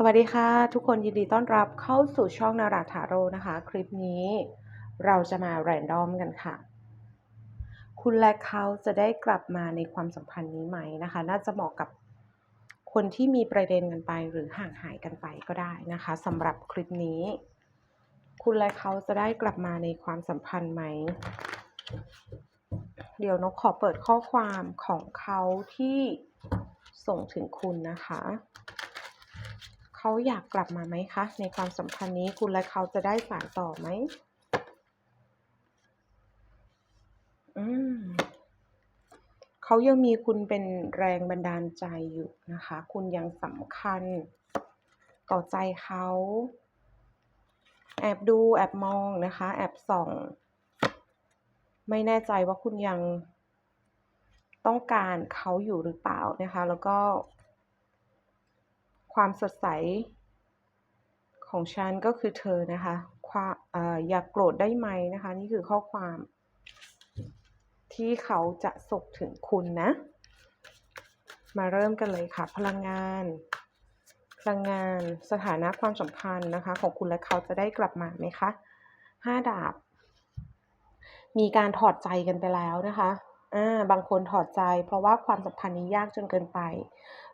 สวัสดีค่ะ ทุกคนยินดีต้อนรับเข้าสู่ช่องนาราทาโรนะคะ คลิปนี้เราจะมาแรนดอมกันค่ะ คุณและเขาจะได้กลับมาในความสัมพันธ์นี้ไหมนะคะ น่าจะเหมาะกับคนที่มีประเด็นกันไปหรือห่างหายกันไปก็ได้นะคะสำหรับคลิปนี้ คุณและเขาจะได้กลับมาในความสัมพันธ์ไหม เดี๋ยวนกขอเปิดข้อความของเขาที่ส่งถึงคุณนะคะ เขาอยากกลับมาไหมคะ ในความสัมพันธ์นี้คุณและเขาจะได้สานต่อไหมอืมเขายังมีคุณเป็นแรงบันดาลใจอยู่นะคะ คุณยังสำคัญต่อใจเขา แอบดูแอบมองนะคะ แอบส่อง ไม่แน่ใจว่าคุณยังต้องการเขาอยู่หรือเปล่านะคะ แล้วก็ ความสดใสของฉันก็คือเธอนะคะความเอ่ออย่ากโกรธได้ไหมนะคะ นี่คือข้อความ ที่เขาจะส่งถึงคุณนะ มาเริ่มกันเลยค่ะ พลังงาน พลังงานสถานะความสัมพันธ์นะคะ ของคุณและเขาจะได้กลับมาไหมคะห้าดาบ มีการถอดใจกันไปแล้วนะคะอ่าบางคนถอดใจ เพราะว่าความสัมพันธ์นี้ยากจนเกินไป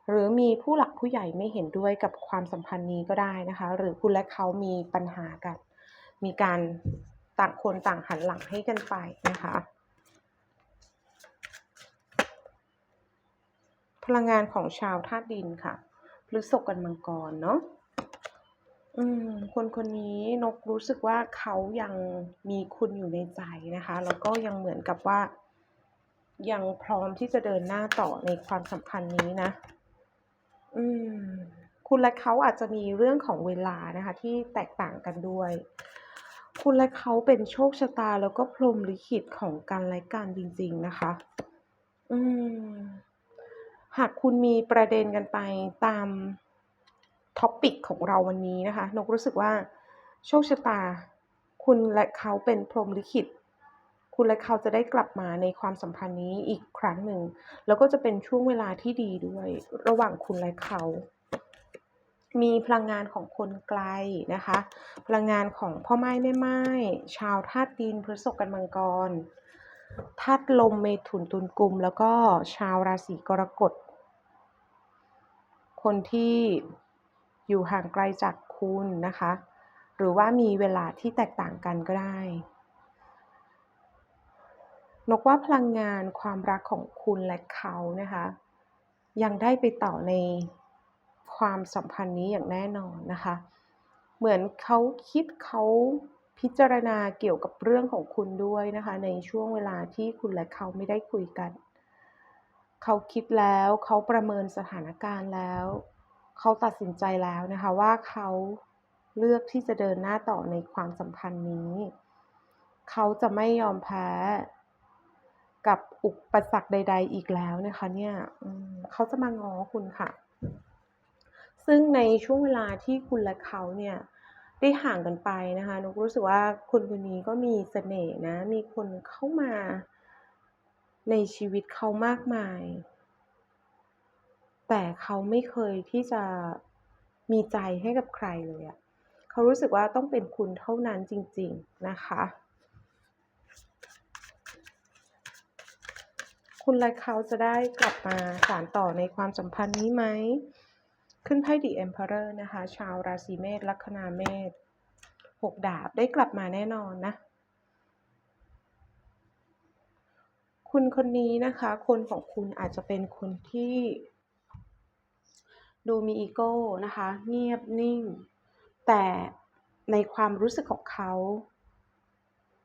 หรือมีผู้หลักผู้ใหญ่ไม่เห็นด้วยกับความสัมพันธ์นี้ก็ได้นะคะ หรือคุณและเขามีปัญหากัน มีการต่างคนต่างหันหลังให้กันไปนะคะ พลังงานของชาวธาตุดินค่ะพฤษภกันมังกรเนาะอืมคนคนนี้นกรู้สึกว่าเขายังมีคุณอยู่ในใจนะคะ แล้วก็ยังเหมือนกับว่า ยังพร้อมที่จะเดินหน้าต่อในความสัมพันธ์นี้นะ อืม คุณและเขาอาจจะมีเรื่องของเวลานะคะ ที่แตกต่างกันด้วย คุณและเขาเป็นโชคชะตาแล้วก็พรหมลิขิตของกันและกันจริง ๆ นะคะ อืม หากคุณมีประเด็นกันไปตามท็อปิกของเราวันนี้นะคะ นกรู้สึกว่าโชคชะตา คุณและเขาเป็นพรหมลิขิต คุณและเขาจะได้กลับมาในความสัมพันธ์นี้อีกครั้งหนึ่ง แล้วก็จะเป็นช่วงเวลาที่ดีด้วย ระหว่างคุณและเขา มีพลังงานของคนไกลนะคะ พลังงานของพ่อไม้แม่ไม้ชาวธาตุดินพฤษภกันมังกรธาตุลมเมถุนตุลกุม แล้วก็ชาวราศีกรกฎ คนที่อยู่ห่างไกลจากคุณนะคะ หรือว่ามีเวลาที่แตกต่างกันก็ได้ นกว่าพลังงานความรักของคุณและเขานะคะ ยังได้ไปต่อในความสัมพันธ์นี้อย่างแน่นอนนะคะ เหมือนเขาคิดเขาพิจารณาเกี่ยวกับเรื่องของคุณด้วยนะคะ ในช่วงเวลาที่คุณและเขาไม่ได้คุยกัน เขาคิดแล้วเขาประเมินสถานการณ์แล้ว เขาตัดสินใจแล้วนะคะว่าเขาเลือกที่จะเดินหน้าต่อในความสัมพันธ์นี้ เขาจะไม่ยอมแพ้ กับอุปสรรคใด ๆ อีกแล้วนะคะ เนี่ยเขาจะมาง้อคุณค่ะ ซึ่งในช่วงเวลาที่คุณและเขาเนี่ยได้ห่างกันไปนะคะนกรู้สึกว่าคนคนนี้ก็มีเสน่ห์นะ มีคนเข้ามาในชีวิตเขามากมาย แต่เขาไม่เคยที่จะมีใจให้กับใครเลยอะเขารู้สึกว่าต้องเป็นคุณเท่านั้นจริง ๆ นะคะ คุณและเขาจะได้กลับมาสานต่อในความสัมพันธ์นี้ไหม ขึ้นไพ่ The Emperor นะคะ ชาวราศีเมษลัคนาเมษหกดาบได้กลับมาแน่นอนนะ คุณคนนี้นะคะ คนของคุณอาจจะเป็นคนที่ดูมีอีโก้นะคะ เงียบนิ่ง แต่ในความรู้สึกของเขา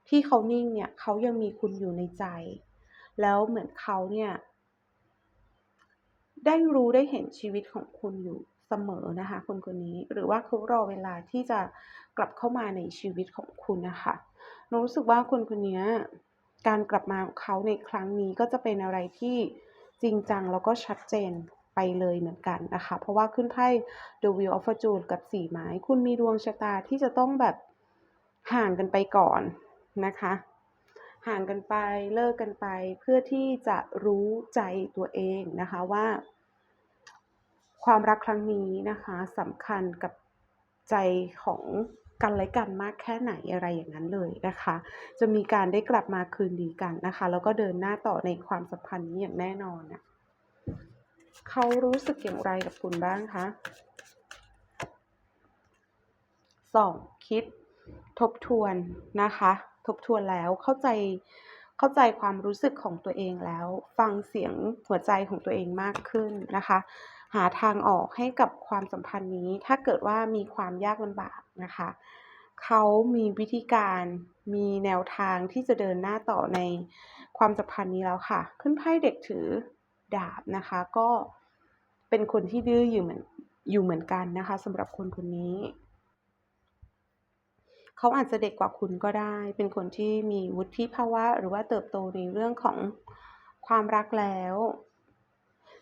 ที่เขานิ่งเนี่ย เขายังมีคุณอยู่ในใจ แล้วเหมือนเขาเนี่ยได้รู้ได้เห็นชีวิตของคุณอยู่เสมอนะคะคนคนนี้หรือว่าเขารอเวลาที่จะกลับเข้ามาในชีวิตของคุณนะคะหนูรู้สึกว่าคนคนนี้การกลับมาของเขาในครั้งนี้ก็จะเป็นอะไรที่จริงจังแล้วก็ชัดเจนไปเลยเหมือนกันนะคะ เพราะว่าขึ้นไพ่ The Wheel of Fortune กับสี่ไม้ คุณมีดวงชะตาที่จะต้องแบบห่างกันไปก่อนนะคะ ห่างกันไปเลิกกันไป เพื่อที่จะรู้ใจตัวเองนะคะว่า ความรักครั้งนี้นะคะสำคัญกับใจของกันและกันมากแค่ไหนอะไรอย่างนั้นเลยนะคะ จะมีการได้กลับมาคืนดีกันนะคะ แล้วก็เดินหน้าต่อในความสัมพันธ์นี้อย่างแน่นอนนะเขารู้สึกอย่างไรกับคุณบ้างคะสองคิดทบทวนนะคะ ทบทวนแล้วเข้าใจเข้าใจความรู้สึกของตัวเองแล้ว ฟังเสียงหัวใจของตัวเองมากขึ้นนะคะ หาทางออกให้กับความสัมพันธ์นี้ ถ้าเกิดว่ามีความยากลำบากนะคะเขามีวิธีการมีแนวทางที่จะเดินหน้าต่อในความสัมพันธ์นี้แล้วค่ะ ขึ้นไพ่เด็กถือดาบนะคะ ก็เป็นคนที่ดื้ออยู่เหมือนอยู่เหมือนกันนะคะสำหรับคนคนนี้ เขาอาจจะเด็กกว่าคุณก็ได้ เป็นคนที่มีวุฒิภาวะ หรือว่าเติบโตในเรื่องของความรักแล้ว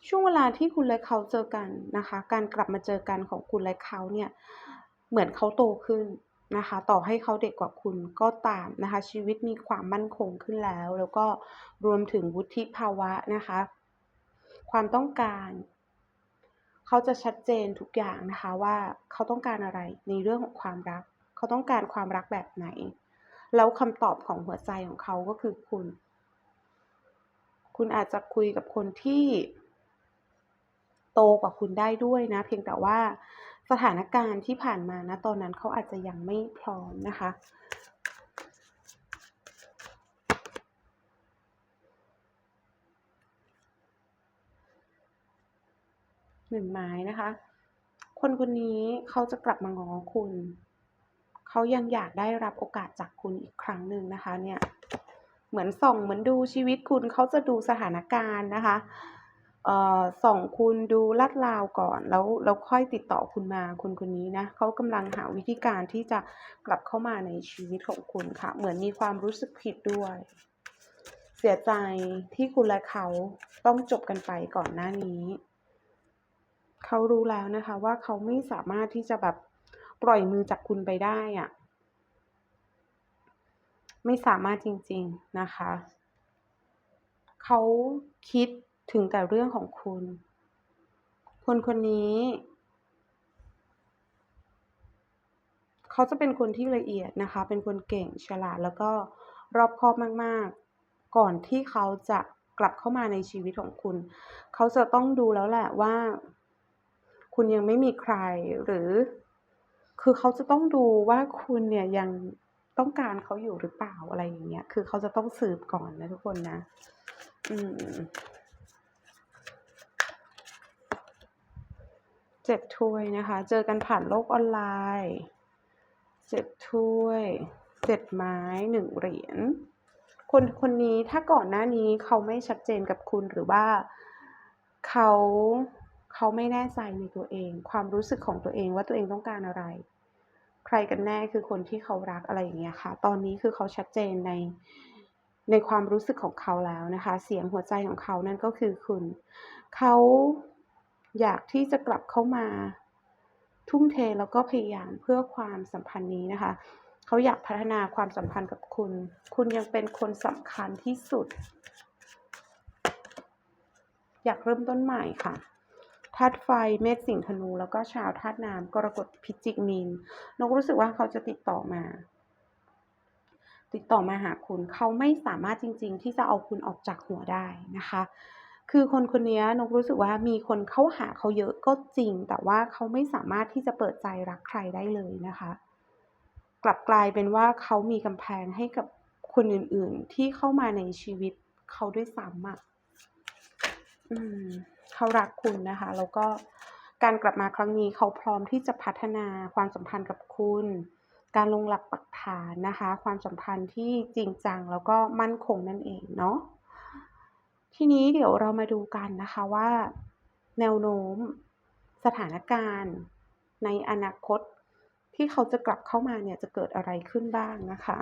ช่วงเวลาที่คุณและเขาเจอกันนะคะ การกลับมาเจอกันของคุณและเขาเนี่ยเหมือนเขาโตขึ้นนะคะ ต่อให้เขาเด็กกว่าคุณก็ตามนะคะ ชีวิตมีความมั่นคงขึ้นแล้ว แล้วก็รวมถึงวุฒิภาวะนะคะ ความต้องการเขาจะชัดเจนทุกอย่างนะคะว่าเขาต้องการอะไรในเรื่องของความรัก เขาต้องการความรักแบบไหน แล้วคำตอบของหัวใจของเขาก็คือคุณ คุณอาจจะคุยกับคนที่โตกว่าคุณได้ด้วยนะ เพียงแต่ว่าสถานการณ์ที่ผ่านมานะตอนนั้นเขาอาจจะยังไม่พร้อมนะคะ หนึ่งไม้นะคะ คนคนนี้เขาจะกลับมาง้อคุณ เขายังอยากได้รับโอกาสจากคุณอีกครั้งหนึ่งนะคะเนี่ยเหมือนส่องเหมือนดูชีวิตคุณเขาจะดูสถานการณ์นะคะเอ่อส่องคุณดูลาดราวก่อนแล้วแล้วค่อยติดต่อคุณมาคนคนนี้นะเขากำลังหาวิธีการที่จะกลับเข้ามาในชีวิตของคุณค่ะ เหมือนมีความรู้สึกผิดด้วย เสียใจที่คุณและเขาต้องจบกันไปก่อนหน้านี้ เขารู้แล้วนะคะว่าเขาไม่สามารถที่จะแบบ ปล่อยมือจากคุณไปได้อะไม่สามารถจริง ๆนะคะ เขาคิดถึงแต่เรื่องของคุณ คนคนนี้ เขาจะเป็นคนที่ละเอียดนะคะ เป็นคนเก่งฉลาดแล้วก็รอบคอบมากๆ ก่อนที่เขาจะกลับเข้ามาในชีวิตของคุณ เขาจะต้องดูแล้วแหละว่า คุณยังไม่มีใครหรือ คือเขาจะต้องดูว่าคุณเนี่ยยังต้องการเขาอยู่หรือเปล่าอะไรอย่างเงี้ย คือเขาจะต้องสืบก่อนนะทุกคนนะ อืมเจ็ดถ้วยนะคะ เจอกันผ่านโลกออนไลน์เจ็ดถ้วยเจ็ดไม้หนึ่งเหรียญคนคนนี้ถ้าก่อนหน้านี้เขาไม่ชัดเจนกับคุณหรือว่าเขาเขาไม่แน่ใจในตัวเอง ความรู้สึกของตัวเองว่าตัวเองต้องการอะไร ใครกันแน่คือคนที่เขารักอะไรอย่างเงี้ยค่ะ ตอนนี้คือเขาชัดเจนในในความรู้สึกของเขาแล้วนะคะ เสียงหัวใจของเขานั่นก็คือคุณ เขาอยากที่จะกลับเข้ามาทุ่มเทแล้วก็พยายามเพื่อความสัมพันธ์นี้นะคะ เขาอยากพัฒนาความสัมพันธ์กับคุณ คุณยังเป็นคนสำคัญที่สุด อยากเริ่มต้นใหม่ค่ะ ธาตุไฟเมษสิงห์ธนู แล้วก็ชาวธาตุน้ำกรกฎพิจิกมีนนกรู้สึกว่าเขาจะติดต่อมา ติดต่อมาหาคุณ เขาไม่สามารถจริง ๆ ที่จะเอาคุณออกจากหัวได้นะคะ คือคนคนนี้นกรู้สึกว่ามีคนเข้าหาเขาเยอะก็จริง แต่ว่าเขาไม่สามารถที่จะเปิดใจรักใครได้เลยนะคะ กลับกลายเป็นว่าเขามีกำแพงให้กับคนอื่น ๆ ที่เข้ามาในชีวิตเขาด้วยซ้ำอะ อืม เขารักคุณนะคะ แล้วก็การกลับมาครั้งนี้เขาพร้อมที่จะพัฒนาความสัมพันธ์กับคุณ การลงหลักปักฐานนะคะ ความสัมพันธ์ที่จริงจังแล้วก็มั่นคงนั่นเองเนาะทีนี้เดี๋ยวเรามาดูกันนะคะว่า แนวโน้มสถานการณ์ในอนาคตที่เขาจะกลับเข้ามาเนี่ยจะเกิดอะไรขึ้นบ้างนะคะ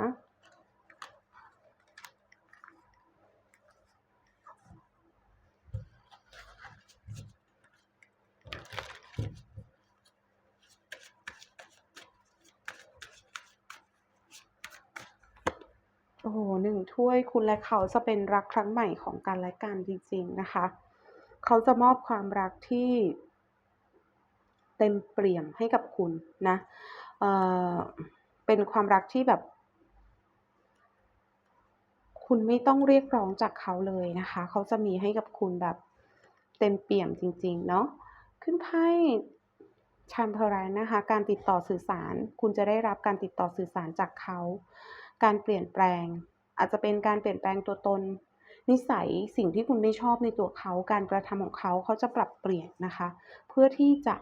โอ้โหหนึ่งถ้วยคุณและเขาจะเป็นรักครั้งใหม่ของกันและกันจริงๆนะคะ เขาจะมอบความรักที่เต็มเปี่ยมให้กับคุณนะเออเป็นความรักที่แบบ คุณไม่ต้องเรียกร้องจากเขาเลยนะคะ เขาจะมีให้กับคุณแบบเต็มเปี่ยมจริง ๆ เนาะขึ้นไพ่ Temperance นะคะ การติดต่อสื่อสาร คุณจะได้รับการติดต่อสื่อสารจากเขา การเปลี่ยนแปลง อาจจะเป็นการเปลี่ยนแปลงตัวตน นิสัยสิ่งที่คุณไม่ชอบในตัวเขา การกระทำของเขาเขาจะปรับเปลี่ยนนะคะ เพื่อที่จะ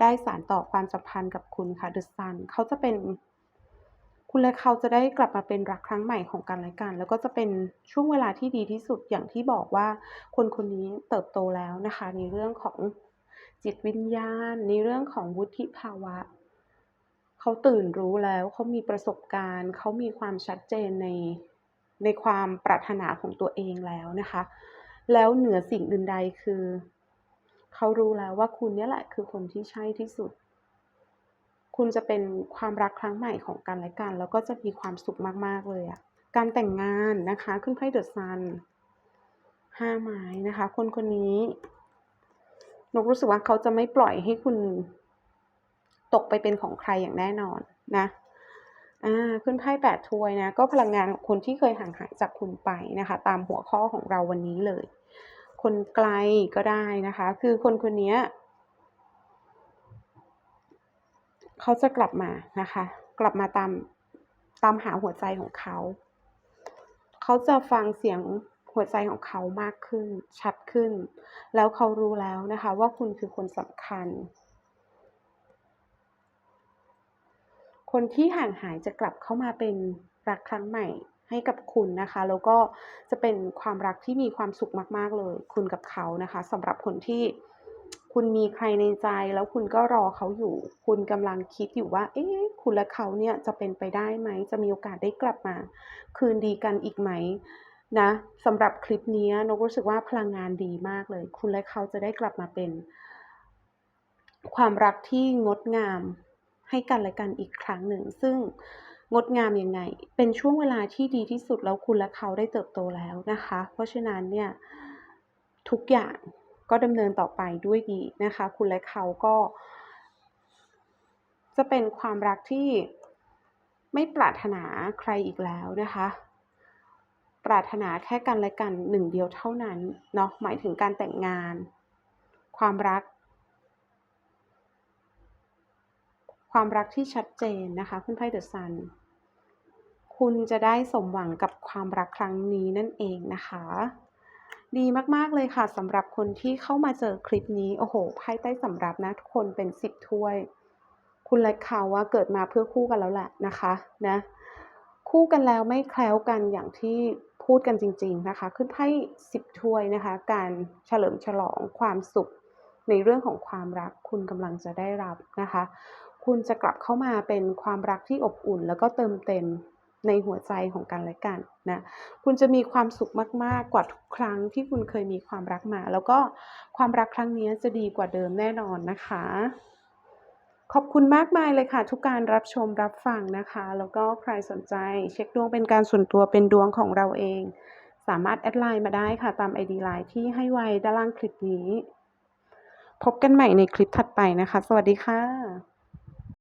ได้สานต่อความสัมพันธ์กับคุณค่ะ The Sun เขาจะเป็น คุณและเขาจะได้กลับมาเป็นรักครั้งใหม่ของกันและกัน แล้วก็จะเป็นช่วงเวลาที่ดีที่สุดอย่างที่บอกว่า คนคนนี้เติบโตแล้วนะคะ ในเรื่องของจิตวิญญาณ ในเรื่องของวุฒิภาวะ เขาตื่นรู้แล้วเขามีประสบการณ์ เขามีความชัดเจนในในความปรารถนาของตัวเองแล้วนะคะ แล้วเหนือสิ่งอื่นใดคือ เขารู้แล้วว่าคุณเนี่ยแหละคือคนที่ใช่ที่สุด คุณจะเป็นความรักครั้งใหม่ของกันและกัน แล้วก็จะมีความสุขมากๆเลยอะการแต่งงานนะคะขึ้นไพ่ The Sun 5ไม้นะคะ คนคนนี้นกรู้สึกว่าเขาจะไม่ปล่อยให้คุณ ตกไปเป็นของใครอย่างแน่นอนนะอ่าขึ้นไพ่8ถ้วยนะ ก็พลังงานของคนที่เคยห่างหายจากคุณไปนะคะ ตามหัวข้อของเราวันนี้เลย คนไกลก็ได้นะคะ คือคนคนนี้เขาจะกลับมานะคะ กลับมาตามตามหาหัวใจของเขา เขาจะฟังเสียงหัวใจของเขามากขึ้น ชัดขึ้น แล้วเขารู้แล้วนะคะ ว่าคุณคือคนสำคัญ คนที่ห่างหายจะกลับเข้ามาเป็นรักครั้งใหม่ให้กับคุณนะคะ แล้วก็จะเป็นความรักที่มีความสุขมาก ๆ เลย คุณกับเขานะคะสำหรับคนที่คุณมีใครในใจแล้วคุณก็รอเขาอยู่ คุณกำลังคิดอยู่ว่า เอ๊ะคุณและเขาเนี่ยจะเป็นไปได้ไหม จะมีโอกาสได้กลับมา คืนดีกันอีกไหมนะสำหรับคลิปนี้นกรู้สึกว่าพลังงานดีมากเลย คุณและเขาจะได้กลับมาเป็น ความรักที่งดงาม ให้กันและกันอีกครั้งหนึ่ง ซึ่งงดงามยังไง เป็นช่วงเวลาที่ดีที่สุดแล้วคุณและเขาได้เติบโตแล้วนะคะ เพราะฉะนั้นเนี่ยทุกอย่างก็ดำเนินต่อไปด้วยดีนะคะ คุณและเขาก็ จะเป็นความรักที่ไม่ปรารถนาใครอีกแล้วนะคะ ปรารถนาแค่กันและกันหนึ่งเดียวเท่านั้นเนาะหมายถึงการแต่งงาน ความรัก ความรักที่ชัดเจนนะคะขึ้นไพ่ The Sun คุณจะได้สมหวังกับความรักครั้งนี้นั่นเองนะคะ ดีมากๆเลยค่ะสำหรับคนที่เข้ามาเจอคลิปนี้ โอ้โฮไพ่ใต้สำรับนะ ทุกคนเป็น10ถ้วย คุณและเขาอะเกิดมาเพื่อคู่กันแล้วแหละนะคะนะคู่กันแล้วไม่แคล้วกันอย่างที่พูดกันจริง ๆนะคะ ขึ้นไพ่10ถ้วยนะคะ การเฉลิมฉลองความสุขในเรื่องของความรักคุณกำลังจะได้รับนะคะ คุณจะกลับเข้ามาเป็นความรักที่อบอุ่น แล้วก็เติมเต็มในหัวใจของกันและกันนะ คุณจะมีความสุขมาก ๆ กว่าทุกครั้งที่คุณเคยมีความรักมา แล้วก็ความรักครั้งนี้จะดีกว่าเดิมแน่นอนนะคะ ขอบคุณมากมายเลยค่ะ ทุกการรับชมรับฟังนะคะ แล้วก็ใครสนใจเช็คดวงเป็นการส่วนตัวเป็นดวงของเราเอง สามารถแอดไลน์มาได้ค่ะ ตาม ID LINE ที่ให้ไว้ด้านล่างคลิปนี้ พบกันใหม่ในคลิปถัดไปนะคะ สวัสดีค่ะ